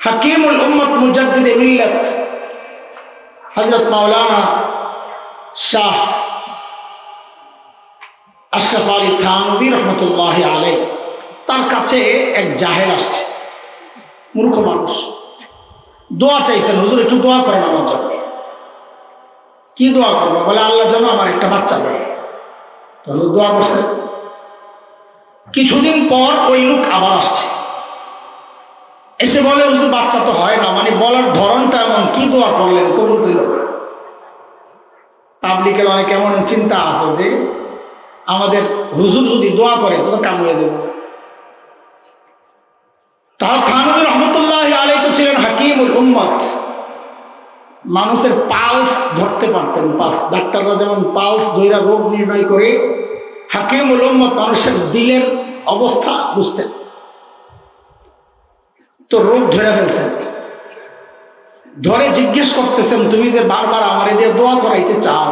হাকিমুল উম্মত মুজাদ্দিদ মিল্লাত হজরত মাওলানা শাহ আশরাফ আলী থানবী রহমতুল্লাহ আলাই তার কাছে এক জাহেল আসছে। মূর্খ মানুষ। দোয়া চাইছেন, হুজুর, একটু দোয়া করেন আমার জন্য। কি দোয়া করব? বলে, আল্লাহ যেন আমার একটা বাচ্চা দেয়। হুজুর দোয়া করছে। কিছুদিন পর ওই লোক আবার আসছে। এসে বলে, হুজুর, বাচ্চা তো হয় না। মানে বলার ধরনটা এমন, কি দোয়া করলেন? কবুল দিল পাবলিকের অনেক এমন চিন্তা আছে যে, আমাদের হুজুর যদি দোয়া করে, তো কাম হয়ে যাবে। তার থানবী রহমতুল্লাহ আলাই তো ছিলেন হাকিমুল উম্মত। মানুষের পালস ধরতে পারতেন, পালস। ডাক্তাররা যেমন পালস ধৈরা রোগ নির্ণয় করে, হাকিমুল উম্মত মানুষের দিলের অবস্থা বুঝতেন। তো রোগ ধরে ফেলছেন। ধরে জিজ্ঞেস করতেছেন, তুমি যে বারবার আমার দিয়ে দোয়া করাইতে চাও,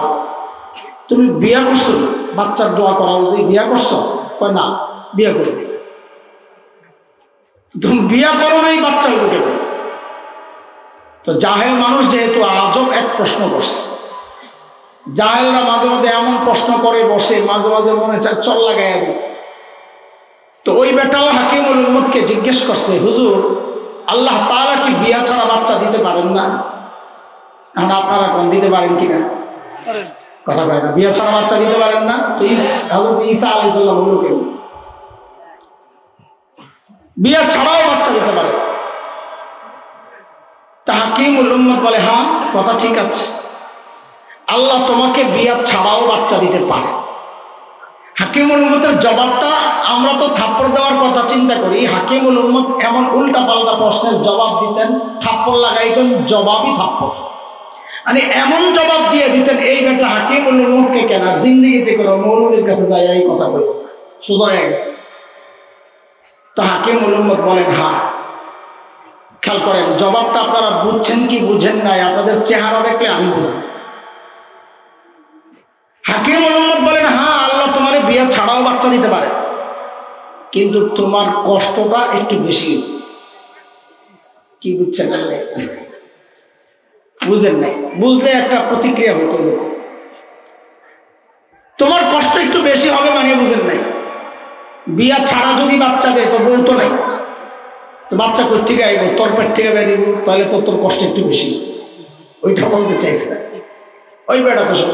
তুমি বিয়া করছ? বাচ্চার দোয়া করা উচিত বিয়া করছ? না, বিয়া করে তুমি বিয়া করো নাই বাচ্চা উঠে তো জাহেল মানুষ যেহেতু আজব এক প্রশ্ন করছে। জাহেলরা মাঝে মাঝে এমন প্রশ্ন করে, বসে মাঝে মাঝে মনে চায়, চল লাগাইয়া দিই। তো ওই বেটাও হাকিমুল উম্মদকে জিজ্ঞেস করছে, হুজুর আল্লাহ তাআলা কি বিয়া ছাড়া বাচ্চা দিতে পারেন না? এখন আপনারা কোন দিতে পারেন কিনা কথা কয় না বিয়া ছাড়া বাচ্চা দিতে পারেন না? তো হজরত ঈসা আলাই সাল্লাম হলো কেউ বিয়া ছাড়াও বাচ্চা দিতে পারে। তা হাকিমুল উম্মত বলে হ্যাঁ কথা ঠিক আছে। আল্লাহ তোমাকে বিয়া ছাড়াও বাচ্চা দিতে পারে। হাকিমুল উম্মতের জবাবটা আমরা তো থাপ্পড় দেওয়ার কথা চিন্তা করি। হাকিমুল উম্মত এমন উল্টা পাল্টা প্রশ্নের জবাব দিতেন, থাপ্পড় লাগাইতেন, জবাবই থাপ্পড়। মানে এমন জবাব দিয়ে দিতেন, এই বেটা হাকিমুল উম্মতকে কেনার জিন্দিগিতে কোনো মৌলবীর কাছে যায় এই কথা বলব সোজা গেছে। তো হাকিমুল উম্মত বলেন, হা, খেয়াল করেন, জবাবটা আপনারা বুঝছেন কি বুঝেন নাই? আপনাদের চেহারা দেখলে আমি বুঝব। হাকিম মোহাম্মদ বলেন তোমার বিয়ে ছাড়াও বাচ্চা দিতে পারে। কিন্তু তোমার কষ্টটা একটু বেশি। কি বুঝছেন বুঝেন নাই। বুঝলে একটা প্রতিক্রিয়া হতো। তোমার কষ্ট একটু বেশি হবে মানে বুঝেন নাই। বিয়া ছাড়া যদি বাচ্চা দেয়, তো বউ তো নাই। তো বাচ্চা কোথেকে আইব? তোর পেট থেকে বেরিয়ে তাহলে তো তোর কষ্ট একটু বেশি। ওইটা বলতে চাইছে ওই বেটা তো সব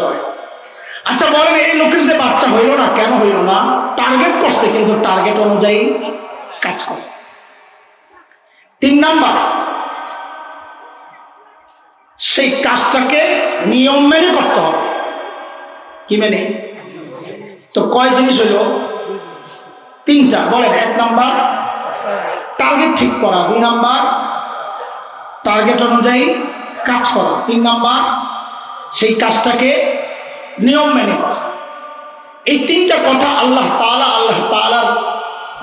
আচ্ছা বলেন, এই লোকের যে বাচ্চা হইল না, কেন হইল না? টার্গেট করছে, কিন্তু টার্গেট অনুযায়ী কাজ করে। তিন নাম্বার, সেই কাজটাকে নিয়ম মেনে করতে হবে। কি মেনে? তো কয় জিনিস হইল? তিনটা, বলেন, এক নাম্বার টার্গেট ঠিক করা। দুই নাম্বার টার্গেট অনুযায়ী কাজ করা। তিন নাম্বার, সেই কাজটাকে নিয়ম মেনে করা এই তিনটা কথা আল্লাহ তালা আল্লাহ তালার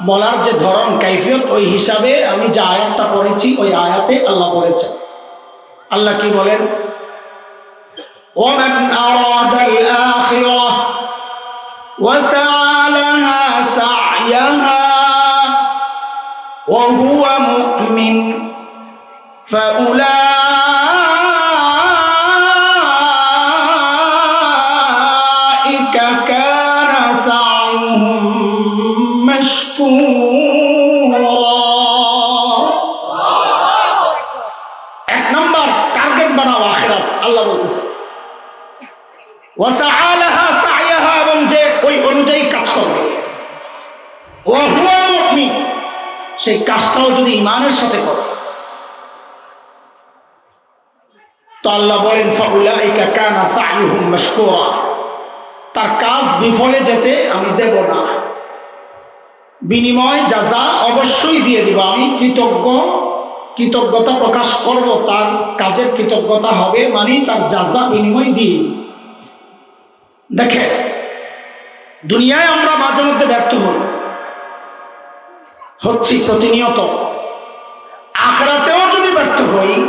বলার যে ধরন কাইফিয়ত ওই হিসাবে আমি যে আয়াতটা পড়েছি ওই আয়াতে আল্লাহ বলেছেন আল্লাহ কি বলেন ومن أراد الآخرة وسعى لها سعيها وهو مؤمن فأولئك সেই কাজটাও যদি ইমানের সাথে করে। তো আল্লাহ বলেন তার কাজ বিফলে যেতে আমি দেব না। বিনিময় যাজা অবশ্যই দিয়ে দিব। আমি কৃতজ্ঞ, কৃতজ্ঞতা প্রকাশ করব, তার কাজের কৃতজ্ঞতা হবে মানে তার যাজা বিনিময় দিয়ে দেখে দুনিয়ায় আমরা মাঝে মধ্যে ব্যর্থ হই। হচ্ছি প্রতিনিয়ত। আখরাতেও যদি ব্যর্থ হই,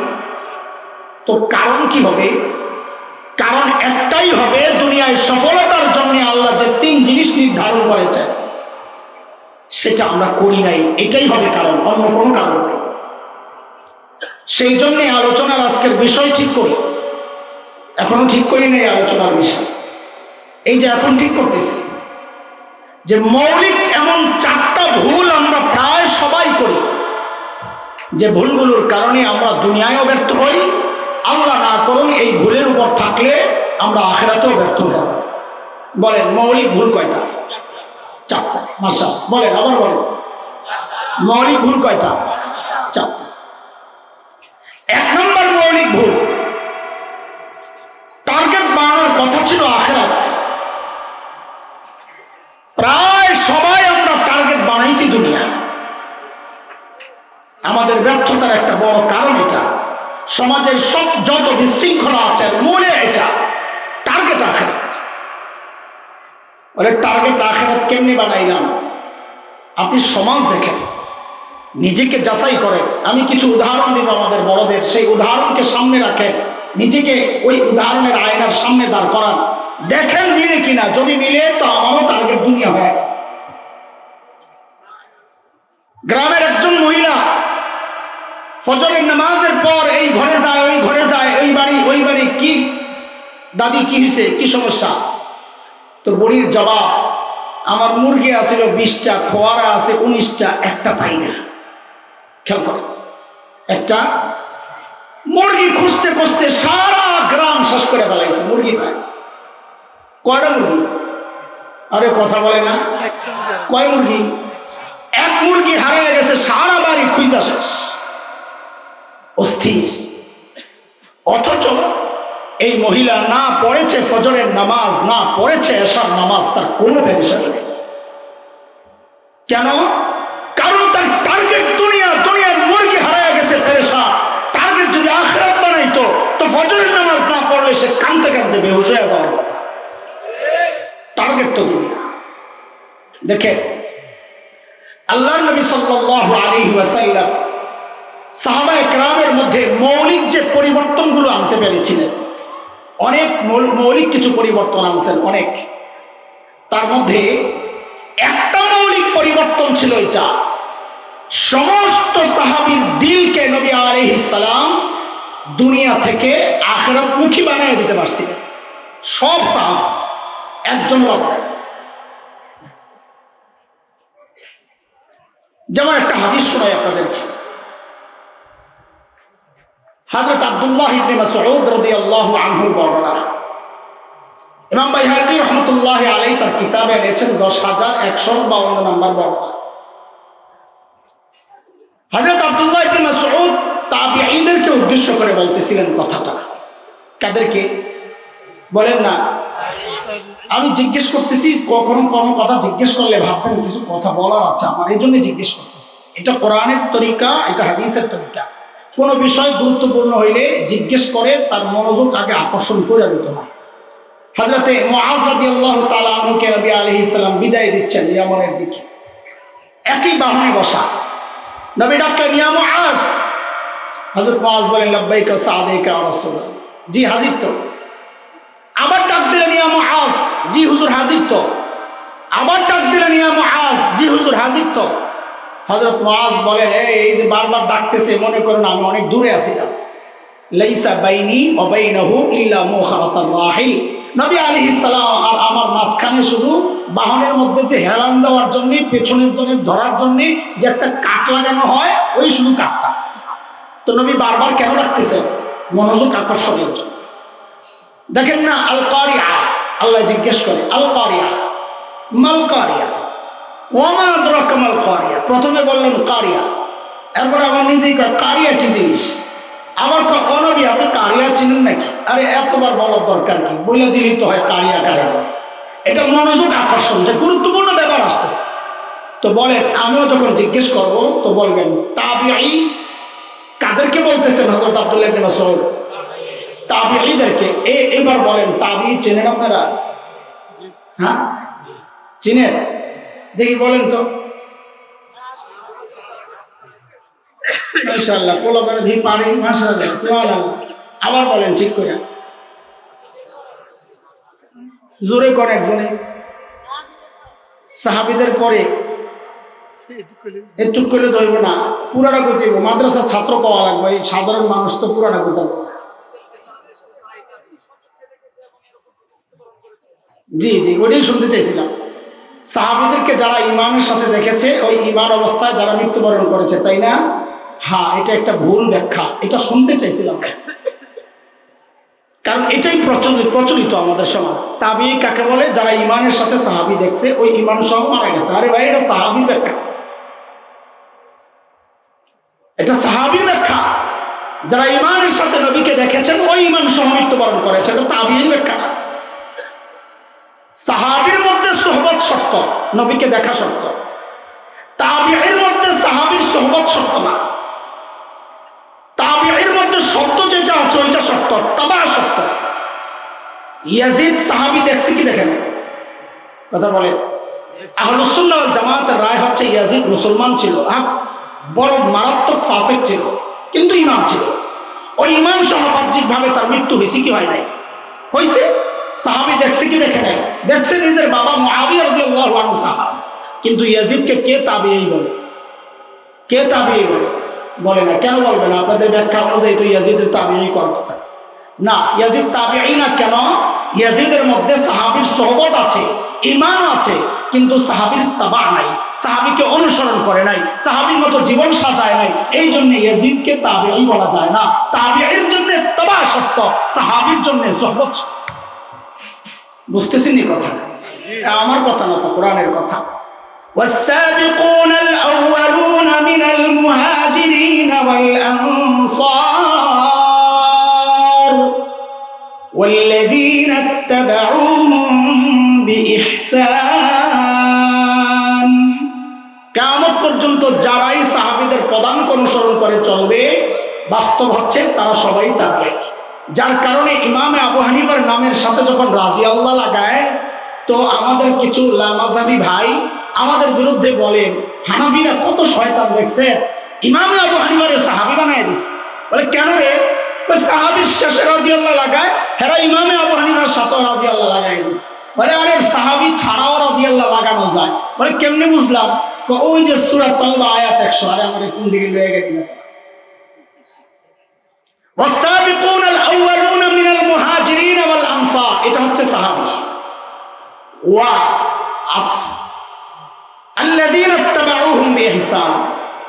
তো কারণ কি হবে? কারণ একটাই হবে, দুনিয়ায় সফলতার জন্য আল্লাহ যে তিন জিনিস নির্ধারণ করেছে সেটা আমরা করি নাই। এটাই হবে কারণ, অন্য কোনো কারণ সেই জন্যে আলোচনার আজকের বিষয় ঠিক করি। এখনও ঠিক করি নাই আলোচনার বিষয়। এই যে এখন ঠিক করতেছি। যে মৌলিক এমন চারটা ভুল আমরা প্রায় সবাই করি। যে ভুলগুলোর কারণে আমরা দুনিয়ায়ও ব্যর্থ হই, আল্লাহ না করুন এই ভুলের উপর থাকলে আমরা আখেরাতেও ব্যর্থ হব বলেন, মৌলিক ভুল কয়টা? চারটা মাসা বলেন, আবার বলেন। মৌলিক ভুল কয়টা? চারটা। এক নম্বর মৌলিক ভুল আমাদের ব্যর্থতার একটা বড় কারণ এটা। সমাজের সব যত বিশৃঙ্খলা আছে মূলে এটা। টার্গেট আখেরাত। ওরে টার্গেট আখেরাত কেমনি বানাইলাম? আপনি সমাজ দেখেন, নিজেকে যাচাই করেন। আমি কিছু উদাহরণ দিব আমাদের বড়দের। সেই উদাহরণকে সামনে রাখেন। নিজেকে ওই উদাহরণের আয়নার সামনে দাঁড় করান। দেখেন মিলে কিনা। যদি মিলে, তো আমারও টার্গেট দুনিয়া হয়ে গ্রামের একজন মহিলা ফজরের নামাজের পর এই ঘরে যায় ওই ঘরে যায় ওই বাড়ি ওই বাড়ি কি দাদি কি হয়েছে কি সমস্যা? তো বড়ির জবাব আমার মুরগি আছিল বিশটা খোয়ারা আছে উনিশটা একটা পাই না। খেয়াল করে। একটা মুরগি খুঁজতে খুঁজতে সারা গ্রাম শেষ করে ফেলাইছে মুরগি পায়। কয়টা মুরগি? আরে কথা বলে না। কয় মুরগি? এক মুরগি হারিয়ে গেছে সারা বাড়ি খুঁজা শেষ। অস্থির। অথচ এই মহিলা না পড়েছে ফজরের নামাজ, না পড়েছে এসার নামাজ, তার কোনো নেই। কেন? কারণ তার টার্গেট দুনিয়া, দুনিয়ার মুরগি হারায় গেছে পেরেশা টার্গেট যদি আখরাত বানাইতো, তো ফজরের নামাজ না পড়লে সে কানতে কানতে বেহুশ হয়ে যাওয়ার কথা টার্গেট তো দুনিয়া। দেখে, আল্লাহর নবী সাল্লাল্লাহু আলাইহি ওয়াসাল্লাম সাহাবা একরামের মধ্যে মৌলিক যে পরিবর্তনগুলো আনতে পেরেছিলেন, অনেক মৌল- মৌলিক কিছু পরিবর্তন আনছেন, অনেক। তার মধ্যে একটা মৌলিক পরিবর্তন ছিল এটা। সমস্ত সাহাবীর দিলকে নবী আলাইহিস সালাম দুনিয়া থেকে আখেরাতমুখী বানিয়ে দিতে পারছিলেন। সব সাহাব, একজন নাই। যেমন একটা হাদিস শোনাই আপনাদেরকে। আব্দুল্লাহ ইবনে মাসউদ রাদিয়াল্লাহু আনহু বর্ণনা। ইমাম বাইহাকি রহমতুল্লাহ আলাই তার কিতাবে এনেছেন দশ হাজার একশো বাউন্ন নম্বর বর্ণনা। হযরত আব্দুল্লাহ ইবনে মাসউদ তাবিঈদেরকে উদ্দেশ্য করে বলতেছিলেন কথাটা। কাদেরকে? বলেন না। আমি জিজ্ঞেস করতেছি, কখনো কোনো কথা জিজ্ঞেস করলে ভাববেন কিছু কথা বলার আছে, আমার এই জন্য জিজ্ঞেস করতেছি। এটা কোরআনের তরিকা, এটা হাদিসের তরিকা। কোনো বিষয় গুরুত্বপূর্ণ হইলে জিজ্ঞেস করে, তার মনোযোগ আগে আকর্ষণ করে নিতে হয়। হাজরতে নবী আলাইহিস সালাম বিদায় দিচ্ছেন ইয়ামনের দিকে। একই বাহনে বসা। নবী ডাক্তার নিয়াম মুআজ! হযরত মুআজ বলেন জি, হাজির তো। আবার ডাক দিলেন নিয়াম মুআজ! জি, হুজুর, হাজির তো। আবার ডাক দিলেন নিয়াম মুআজ! জি, হুজুর, হাজির তো। হযরত মুআজ বলেন "এই, যে বারবার ডাকতেছে মনে করেন আমি অনেক দূরে আছিলাম। লাইসা বাইনি ওয়া বাইনাহু ইল্লা মুখারাতার রাহিল। নবী আলাইহিস সালাম আর আমার মাঝখানে শুধু বাহনের মধ্যে যে হেলান দেওয়ার জন্য পেছনের জন্য ধরার জন্য যে একটা কাট লাগানো হয় ওই শুধু কাঠটা তো নবী বারবার কেন ডাকতেছেন? মনোযোগ আকর্ষণের জন্য। দেখেন না আল কারিয়া আল্লাহ জিজ্ঞেস করে আল কারিয়া মাল কারিয়া প্রথমে বললেন কারিয়া। এরপর আবার নিজেই কয়, কারিয়া কি জিনিস? আবার অনবী আপনি কারিয়া চিনেন নাকি? আরে, এতবার বলার দরকার কি? বলে দিলেই তো হয় কারিয়া কারিয়া। এটা মনোযোগ আকর্ষণ, যে গুরুত্বপূর্ণ ব্যাপার আসতেছে। তো বলেন, আমিও যখন জিজ্ঞেস করব, তো বলবেন তাবিআই কাদেরকে বলতেছেন হযরত আব্দুল্লাহ ইবনে মাসউদ? তাবিঈদেরকে। এ, এবার বলেন তাবি চেনেন আপনারা? হ্যাঁ? চিনেন? দেখি বলেন তো। আবার বলেন ঠিক করে। জোরে করে একজনে। সাহাবীদের পরে। একটু করলে ধরব না, পুরাটা করতে হইব। মাদ্রাসার ছাত্র পাওয়া লাগবে, এই সাধারণ মানুষ তো পুরাটা পারবে জি জি, ওটাই শুনতে চাইছিলাম। সাহাবিদেরকে যারা ইমানের সাথে দেখেছে, ওই ইমান অবস্থায় যারা মৃত্যুবরণ করেছে, তাই না? হ্যাঁ এটা একটা ভুল ব্যাখ্যা। এটা শুনতে চাইছিলাম। কারণ এটাই প্রচলিত প্রচলিত আমাদের সমাজ। তাবি কাকে বলে? যারা ইমানের সাথে সাহাবি দেখছে, ওই ইমান সহ মারা গেছে। আরে ভাই, এটা সাহাবি ব্যাখ্যা। এটা সাহাবির ব্যাখ্যা। যারা ইমানের সাথে নবীকে দেখেছেন, ওই ইমান সহ মৃত্যুবরণ করেছে এটা তাবির ব্যাখ্যা। সাহাবির মধ্যে শর্ত নবীকে দেখা শর্ত তাবিয়ের মধ্যে সাহাবির সোহবত শর্ত না। তাবিয়ের মধ্যে শর্ত যেটা আছে ওইটা শর্ত তাবা শর্ত ইয়াজিদ সাহাবি দেখছে কি দেখেন কথা বলে। আহলুসুল্লাহ জামাতের রায় হচ্ছে ইয়াজিদ মুসলমান ছিল হ্যাঁ? বড় মারাত্মক ফাসেক ছিল, কিন্তু ইমাম ছিল। ওই ইমাম সহ বাহ্যিকভাবে তার মৃত্যু হয়েছে কি হয় নাই? হয়েছে? সাহাবি দেখছে কি দেখে নাই? দেখছে নিজের বাবা মহাবিয়া সাহাব। কিন্তু ইয়াজিদকে কে তাবিঈ বলে? কে তাবিঈ বলে? বলে না। কেন বলবে না? আপনাদের ব্যাখ্যা অনুযায়ী তো ইয়াজিদের তাবিঈ করার কথা। না, ইয়াজিদ তাবিঈ না কেন? ইয়াজিদের মধ্যে সাহাবীর সোহবত আছে ইমানও আছে, কিন্তু সাহাবীর তাবা নাই। সাহাবিকে অনুসরণ করে নাই, সাহাবীর মতো জীবন সাজায় নাই। এই জন্য ইয়াজিদকে তাবিঈ বলা যায় না। তাবিঈর জন্য তাবা সত্য, সাহাবীর জন্য সোহবত সত্য। বুঝতেছেন নি কথা এটা আমার কথা না তো কোরআনের কথা والسابقون الأولون من المهاجرين والأنصار والذين اتبعوهم بإحسان কামত পর্যন্ত যারাই সাহাবিদের পদাঙ্ক অনুসরণ করে চলবে বাস্তব হচ্ছে তারা সবাই তাবে যার কারণে ইমামে আবু হানিফার নামের সাথে যখন রাজি আল্লাহ লাগায়, তো আমাদের কিছু লামাজাবি ভাই আমাদের বিরুদ্ধে বলেন, হানাফিরা কত শয়তান দেখছে। ইমামে আবু হানিফারে সাহাবি বানায় দিস বলে, কেন রে? সাহাবির শেষে রাজি আল্লাহ লাগায়, হেরা ইমামে আবু হানিফার সাথেও রাজি আল্লাহ লাগাই দিস বলে, আরে, সাহাবি ছাড়াও রাজি আল্লাহ লাগানো যায়। বলে, কেমনে বুঝলাম? ওই যে সুরাত আয়াত একশো, আরে আমার কোন দিকে লয়ে গেছিল এটা হচ্ছে ওয়া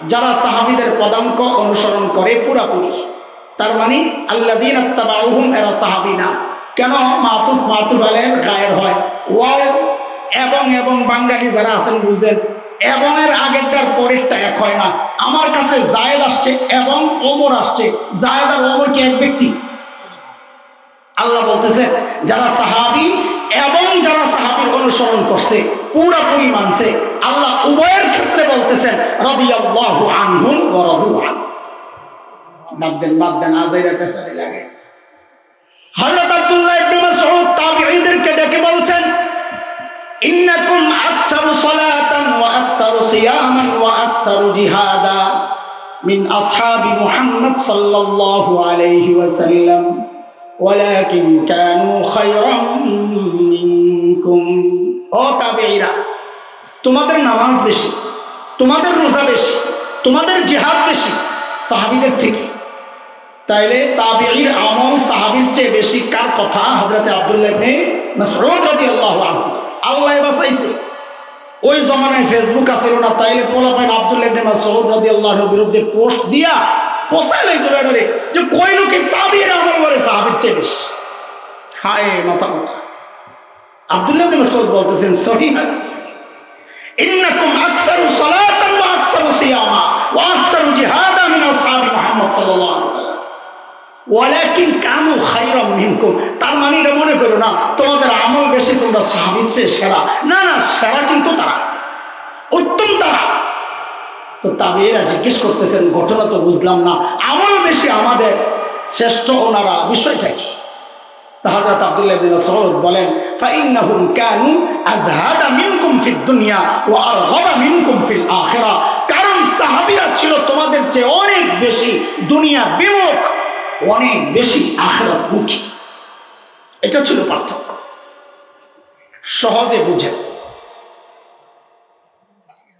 যারা সাহাবিদের পদাঙ্ক অনুসরণ করে পুরাপুরি। তার মানে আল্লাদিন এরা সাহাবিনা কেন? মাতুফ মাতুফ আলের গায়ের হয়। ওয়াও এবং এবং বাঙালি যারা আছেন বুঝেন। এবং আগেরটার পরেরটা এক হয় না। আমার কাছে জায়েদ আসছে এবং ওমর আসছে। জায়েদ আর ওমর কি এক ব্যক্তি? আল্লাহ বলতেছে, যারা সাহাবি এবং যারা সাহাবির অনুসরণ করছে পুরাপুরি মানছে, আল্লাহ উভয়ের ক্ষেত্রে বলতেছেন, রাদিয়াল্লাহু আনহুম ওয়া রাদু আন। বাদ দেন বাদ দেন, আজাইরা পেছনে লাগে। হযরত আকসারু সালাতান ওয়া আকসারু সিয়ামান ওয়া আকসারু জিহাদা মিন আসহাবি মুহাম্মদ সাল্লাল্লাহু আলাইহি ওয়াসাল্লাম। ওয়ালাকিন কানু খায়রাম মিনকুম। ও তাবেঈরা, তোমাদের নামাজ বেশি, তোমাদের রোজা বেশি, তোমাদের জিহাদ বেশি সাহাবিদের থেকে। তাইলে তাবির আমল সাহাবির চেয়ে বেশি কার কথা? হজরতে আবদুল্লাহ আল্লাহ আল্লাহ বাসাইছে ওই জমানায় ফেসবুক আছিল না, তাইলে পোলাপাইন আব্দুল্লাহ ইবনে আনহুর বিরুদ্ধে পোস্ট দিয়া পোষায় লইতো বেডারে যে কই লোকে তাবির আমল করে সাহাবীর বেশি। হায়, মাথা মাথা আব্দুল্লাহ ইবনে মাসউদ বলতেছেন সহিহ হাদিস। ইন্নাকুম আকসারু সালাতান ওয়া আকসারু সিয়ামা ওয়া আকসারু জিহাদা মিন আসহাবি মুহাম্মদ সাল্লাল্লাহু আলাইহি ওয়ালাকিন কানু খাইরাম মিনকুম। তার মানে এটা মনে করো না, তোমাদের আমল বেশি, তোমরা সাহাবীর চেয়ে সেরা। না না, সেরা কিন্তু তারা। উত্তম তারা। তো তাবেরা জিজ্ঞেস করতেছেন, ঘটনা তো বুঝলাম না। আমল বেশি আমাদের শ্রেষ্ঠ ওনারা, বিষয়টা কি? হযরত আব্দুল্লাহ ইবনে মাসউদ বলেন, ফাইন্নাহুম কানু আযহাদা মিনকুম ফিদ দুনিয়া ওয়া আরগাবা মিনকুম ফিল আখিরা। কারণ সাহাবীরা ছিল তোমাদের চেয়ে অনেক বেশি দুনিয়া বিমুখ। অনেক বেশি আখিরাত মুখী। এটা ছিল পার্থক্য। সহজে বুঝে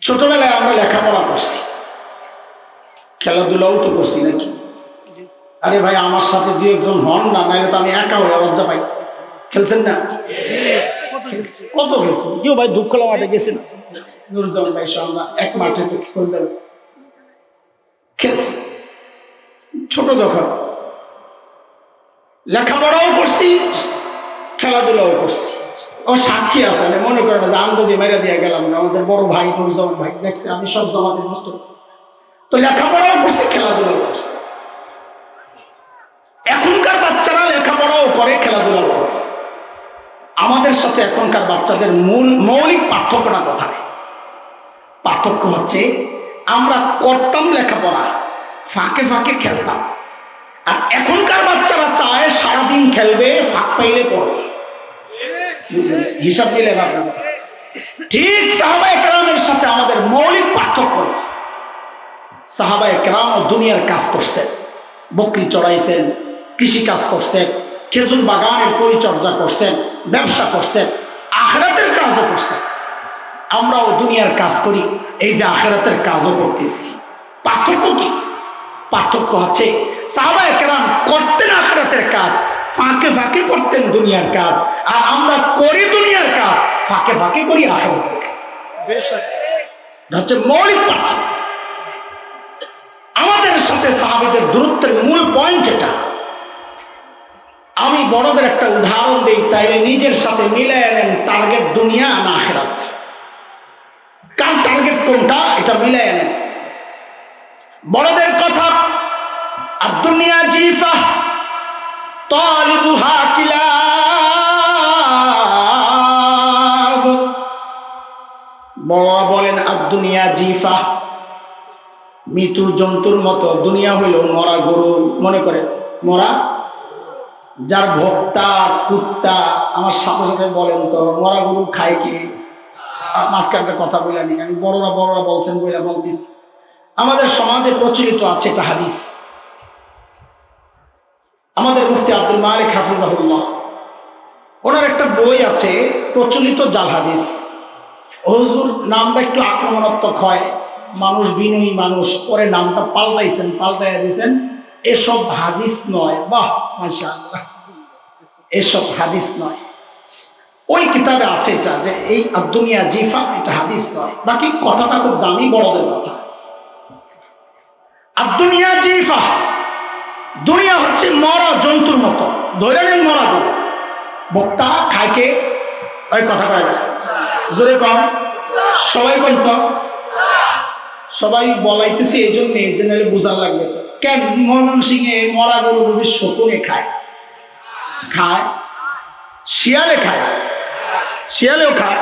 ছোটবেলায় আমরা লেখাপড়া করছি। খেলাধুলাও তো করছি নাকি? আরে ভাই, আমার সাথে দু একজন হন না, নাহলে তো আমি একা হয়ে লজ্জা পাই। খেলছেন না। কত খেলছি কেউ ভাই দুঃখলা মাঠে গেছে না ভাই আমরা এক মাঠে তো খেলতে খেলছি ছোট যখন লেখাপড়াও করছি, খেলাধুলাও করছি। ও সাক্ষী আছে, আমি মনে করেন যে আন্দাজে মেরে দিয়ে গেলাম না, আমাদের বড় ভাই নুরুজ্জামান ভাই, দেখছে আমি সব জমাতে নষ্ট। তো লেখাপড়াও করছি, খেলাধুলাও করছি। এখনকার বাচ্চারা লেখাপড়াও করে, খেলাধুলাও করে। আমাদের সাথে এখনকার বাচ্চাদের মূল মৌলিক পার্থক্যটা কোথায়? পার্থক্য হচ্ছে, আমরা করতাম লেখাপড়া, ফাঁকে ফাঁকে খেলতাম। আর এখনকার বাচ্চারা চায় সারাদিন খেলবে, ফাঁক পাইলে পড়বে। হিসাব আপনারা। ঠিক সাহাবা একরামের সাথে আমাদের মৌলিক পার্থক্য। সাহাবা একরাম দুনিয়ার কাজ করছেন বকরি চড়াইছেন, কৃষি কাজ করছেন খেজুর বাগানের পরিচর্যা করছেন ব্যবসা করছেন আখরাতের কাজও করছেন আমরাও দুনিয়ার কাজ করি, এই যে আখেরাতের কাজও করতেছি। পার্থক্য কি? পার্থক্য হচ্ছে সাহাবা একরাম করতেন আখেরাতের কাজ ফাঁকে ফাঁকে করতেন দুনিয়ার কাজ আর আমরা করি দুনিয়ার কাজ ফাঁকে ফাঁকে করি আখেরাতের কাজ। হচ্ছে মৌলিক পার্থক্য। আমাদের সাথে সাহাবিদের দূরত্বের মূল পয়েন্ট এটা আমি বড়দের একটা উদাহরণ দিই তাইলে নিজের সাথে মিলে নেন টার্গেট দুনিয়া না আখেরাত। কার টার্গেট কোনটা? এটা মিলে নেন। বড়দের কথা আর জিফা তালিবুহা কিলাব। বড় বলেন আর জিফা মৃত্যু জন্তুর মতো দুনিয়া হইল মরা গরু মনে করে মরা। যার ভোক্তা কুত্তা আমার সাথে সাথে বলেন তো মরা গরু খায় কি? আহ, মাঝখানে একটা কথা বলে আমি বড়রা বড়রা বলছেন বইলা বলতেছি। আমাদের সমাজে প্রচলিত আছে একটা হাদিস। আমাদের মুফতি আব্দুল মালিক হাফিজাহুল্লাহ। ওনার একটা বই আছে, প্রচলিত জাল হাদিস। হজুর, নামটা একটু আক্রমণাত্মক হয়। মানুষ বিনয়ী মানুষ, পরে নামটা পাল্টাইছেন, পাল্টাইয়া দিয়েছেন এসব হাদিস নয়। বাহ মাসা এসব হাদিস নয়। ওই কিতাবে আছে এটা, যে এই দুনিয়া জিফা, এটা হাদিস নয়। বাকি কথাটা খুব দামি, বড়দের কথা। আব্দুনিয়া দুনিয়া জিফা। দুনিয়া হচ্ছে মরা জন্তুর মতো। ধরে নেন মরা বক্তা খাইকে ওই কথা কয় জোরে কম সবাই কোন তো। সবাই বলাইতেছে এই জন্য এই জন্য বোঝার লাগবে তো। কেন ময়মন সিং এ মরা গরু বুঝি শকুনে খায়? খায়? শিয়ালে খায় শিয়ালেও খায়?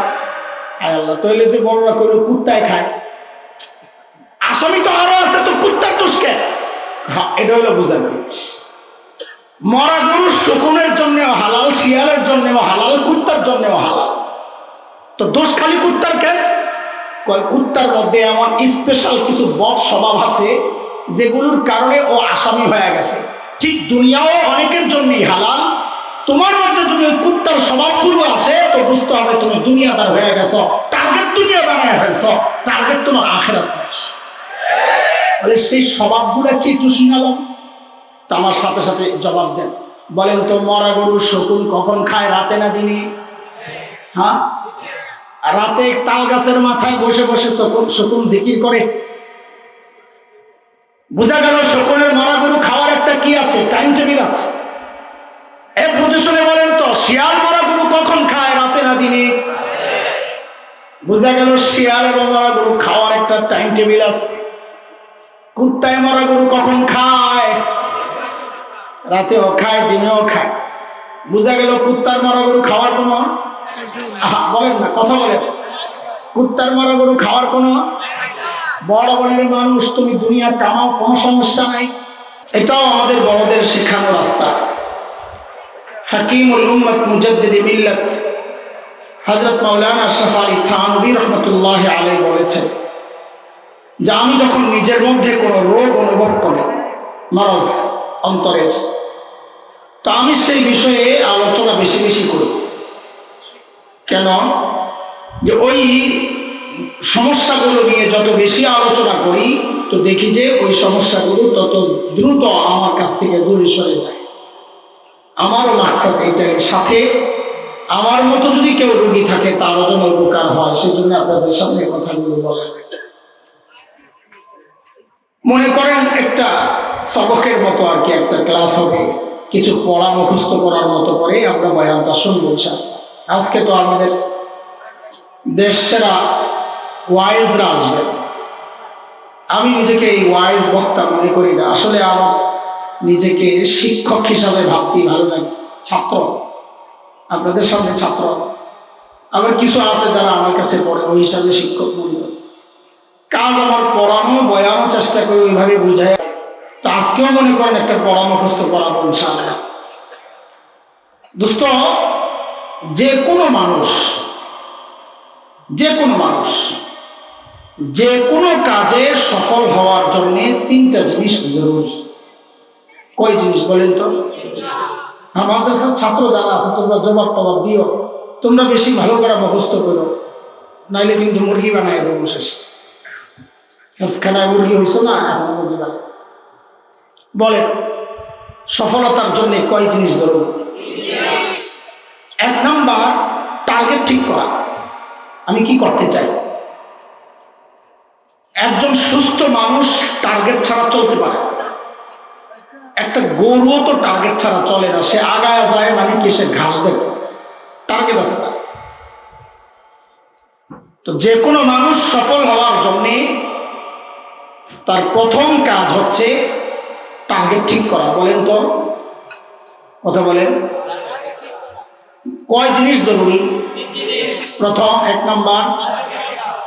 আল্লাহ তাহলে যে বড়রা করল কুত্তায় খায়। আসামি তো আরও আছে, তো কুত্তার দুষ্কে হ্যাঁ এটা হলো বুঝার জিনিস। মরা গরু শকুনের জন্যেও হালাল, শিয়ালের জন্যেও হালাল, কুত্তার জন্যেও হালাল। তো দোষ খালি কুত্তার কেন? কুত্তার মধ্যে এমন স্পেশাল কিছু বদ স্বভাব আছে যেগুলোর কারণে ও আসামি হয়ে গেছে। ঠিক দুনিয়াও অনেকের জন্যই হালাল। তোমার মধ্যে যদি ওই কুত্তার স্বভাবগুলো আসে, তো বুঝতে হবে তুমি দুনিয়াদার হয়ে গেছ। টার্গেট দুনিয়া বানায় ফেলছো। টার্গেট তোমার আখেরাত নাই। বলে, সেই স্বভাবগুলো কি একটু শুনালাম তো আমার সাথে সাথে জবাব দেন, বলেন তো, মরা গরু শকুন কখন খায়, রাতে না দিনে? হ্যাঁ? রাতে তাল গাছের মাথায় বসে বসে শকুন শকুন জিকির করে। বোঝা গেল শকুনের মরা গরু খাওয়ার একটা কি আছে, টাইম টেবিল আছে। এ বুঝে শুনে বলেন তো, শিয়াল মরা গরু কখন খায়, রাতে না দিনে? বোঝা গেল শিয়াল এবং মরা গরু খাওয়ার একটা টাইম টেবিল আছে। কুত্তায় মরা গরু কখন খায়? রাতেও খায়, দিনেও খায়। বোঝা গেল কুত্তার মরা গরু খাওয়ার কোনো বলেন না, কথা বলেন। কুত্তার মরা গরু খাওয়ার কোনো বড় বনের মানুষ তুমি দুনিয়া কামাও, কোনো সমস্যা নাই। এটাও আমাদের বড়দের শেখানো রাস্তা। হাকিমুল উম্মত মুজাদ্দিদি মিল্লাত হজরত মাওলানা আশরাফ আলী থানবী রহমতুল্লাহ আলাই বলেছেন যে আমি যখন নিজের মধ্যে কোনো রোগ অনুভব করি মরজ অন্তরের তো আমি সেই বিষয়ে আলোচনা বেশি বেশি করি। কেন? যে ওই সমস্যাগুলো নিয়ে যত বেশি আলোচনা করি, তো দেখি যে ওই সমস্যাগুলো তত দ্রুত আমার কাছ থেকে দূরে সরে যায়। আমারও মাকসাদ এটাই সাথে। আমার মতো যদি কেউ রুগী থাকে, তারও যেন উপকার হয়, সেজন্য আপনাদের সামনে কথাগুলো বলা। মনে করেন একটা সবকের মতো আর কি একটা ক্লাস হবে। কিছু পড়া মুখস্থ করার মতো করে আমরা বয়ানটা শুনব। আজকে তো আমাদের দেশেরা ওয়াইজরা আসবে। আমি নিজেকে এই ওয়াইজ বক্তা মনে করি না। আসলে আমার নিজেকে শিক্ষক হিসাবে ভাবতেই ভালো লাগে। ছাত্র। আপনাদের সামনে ছাত্র। আবার কিছু আছে যারা আমার কাছে পড়ে, ওই হিসাবে শিক্ষক মনে কাজ আমার পড়ানো, বয়ানো চেষ্টা করি ওইভাবে বুঝাই তো আজকেও মনে করেন একটা পড়া মুখস্থ করাবো ইনশাআল্লাহ। দোস্ত, যে কোনো মানুষ, যে কোনো মানুষ, যে কোনো কাজে সফল হওয়ার জন্য তিনটা জিনিস জরুরি। কয় জিনিস বলেন তো? আমাদের সব ছাত্র যারা আছে, তোমরা জবাব টবাব দিও। তোমরা বেশি ভালো করে মুখস্থ করো। নাইলে কিন্তু মুরগি বানাই দেবো শেষে। হেফসখানায় মুরগি হইছো না? এখন বানাই বলেন, সফলতার জন্য কয় জিনিস জরুরি? এক নাম্বার টার্গেট ঠিক করা। আমি কি করতে চাই? একজন সুস্থ মানুষ টার্গেট ছাড়া চলতে পারে একটা গরুও তো টার্গেট ছাড়া চলে না। সে আগায় যায় মানে কি সে ঘাস দেখছে। টার্গেট আছে তার। তো যে কোনো মানুষ সফল হওয়ার জন্যে তার প্রথম কাজ হচ্ছে টার্গেট ঠিক করা। বলেন তো। কথা বলেন। কয় জিনিস জরুরি? প্রথম, এক নাম্বার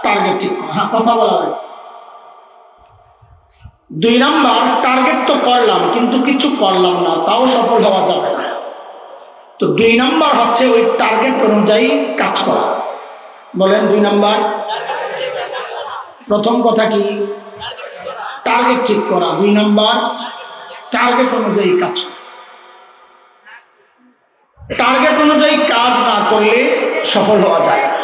টার্গেট ঠিক করা। হ্যাঁ কথা বলা লাগে দুই নাম্বার টার্গেট তো করলাম, কিন্তু কিছু করলাম না, তাও সফল হওয়া যাবে না। তো দুই নাম্বার হচ্ছে ওই টার্গেট অনুযায়ী কাজ করা। বলেন দুই নাম্বার। প্রথম কথা কি? টার্গেট ঠিক করা, দুই নম্বর টার্গেট অনুযায়ী কাজ। টার্গেট অনুযায়ী কাজ না করলে সফল হওয়া যায় না।